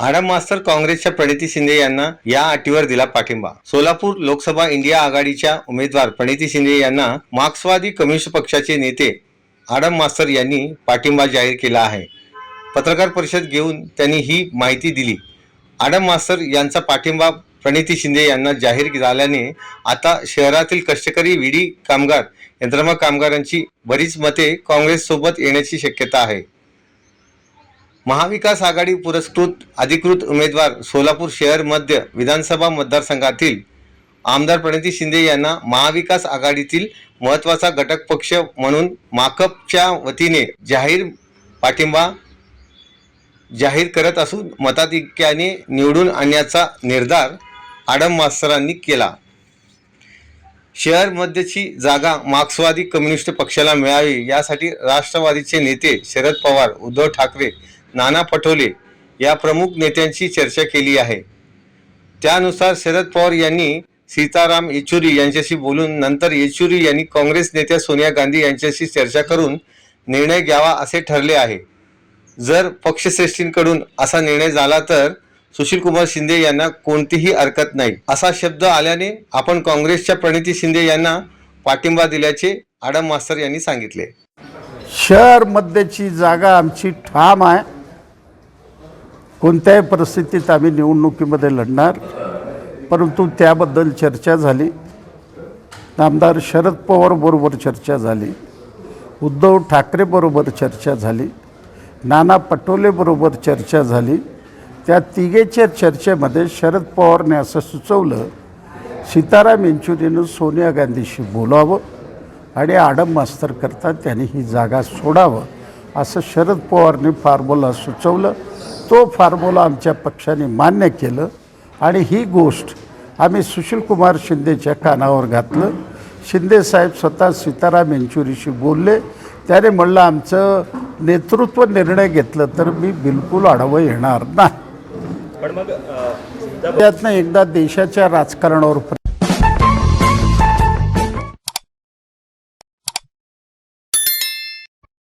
आडम मास्तर काँग्रेसच्या प्रणिती शिंदे यांना या अटीवर दिला पाठिंबा. सोलापूर लोकसभा इंडिया आघाडीच्या उमेदवार प्रणिती शिंदे यांना मार्क्सवादी कम्युनिस्ट पक्षाचे नेते आडम मास्तर यांनी पाठिंबा जाहीर केला आहे. पत्रकार परिषद घेऊन त्यांनी ही माहिती दिली. आडम मास्तर यांचा पाठिंबा प्रणिती शिंदे यांना जाहीर झाल्याने आता शहरातील कष्टकरी विडी कामगार यंत्रमा कामगारांची बरीच मते काँग्रेससोबत येण्याची शक्यता आहे. महाविकास आघाडी पुरस्कृत अधिकृत उमेदवार सोलापूर शहर मध्य विधानसभा मतदारसंघातील आमदार प्रणिती शिंदे यांना महाविकास आघाडीतील महत्त्वाचा घटक पक्ष म्हणून माकपच्या वतीने जाहीर पाठिंबा जाहीर करत असून मताधिक्याने निवडून आणण्याचा निर्धार आडम मास्तरांनी केला. शहर मध्यची जागा मार्क्सवादी कम्युनिस्ट पक्षाला मिळावी यासाठी राष्ट्रवादीचे नेते शरद पवार उद्धव ठाकरे नाना पटोले या प्रमुख नेत्यांशी चर्चा केली आहे. त्यानुसार शरद पवार यांनी सीताराम येचुरी यांच्याशी बोलून नंतर येचुरी यांनी काँग्रेस नेत्या सोनिया गांधी यांच्याशी चर्चा करून निर्णय घ्यावा असे ठरले आहे. जर पक्षश्रेष्ठींकडून असा निर्णय झाला तर सुशीलकुमार शिंदे यांना कोणतीही हरकत नाही. असा शब्द आल्याने आपण काँग्रेसच्या प्रणिती शिंदे यांना पाठिंबा दिल्याचे आडम मास्तर यांनी सांगितले. शहर मध्येची जागा आमची ठाम आहे. कोणत्याही परिस्थितीत आम्ही निवडणुकीमध्ये लढणार परंतु त्याबद्दल चर्चा झाली. आमदार शरद पवारबरोबर चर्चा झाली. उद्धव ठाकरेबरोबर चर्चा झाली. नाना पटोलेबरोबर चर्चा झाली. त्या तिघेच्या चर्चेमध्ये शरद पवारने असं सुचवलं सीताराम येंचुरीनं सोनिया गांधीशी बोलावं आणि आडम मास्तर करता त्यांनी ही जागा सोडावं असं शरद पवारने फार्मोला सुचवलं. तो फॉर्म्युला आमच्या पक्षाने मान्य केलं आणि ही गोष्ट आम्ही सुशीलकुमार शिंदेच्या कानावर घातलं. शिंदेसाहेब स्वतः सीताराम येंचुरीशी बोलले. त्याने म्हणलं आमचं नेतृत्व निर्णय घेतलं तर मी बिलकुल आढावं येणार नाही. त्यातनं एकदा देशाच्या राजकारणावर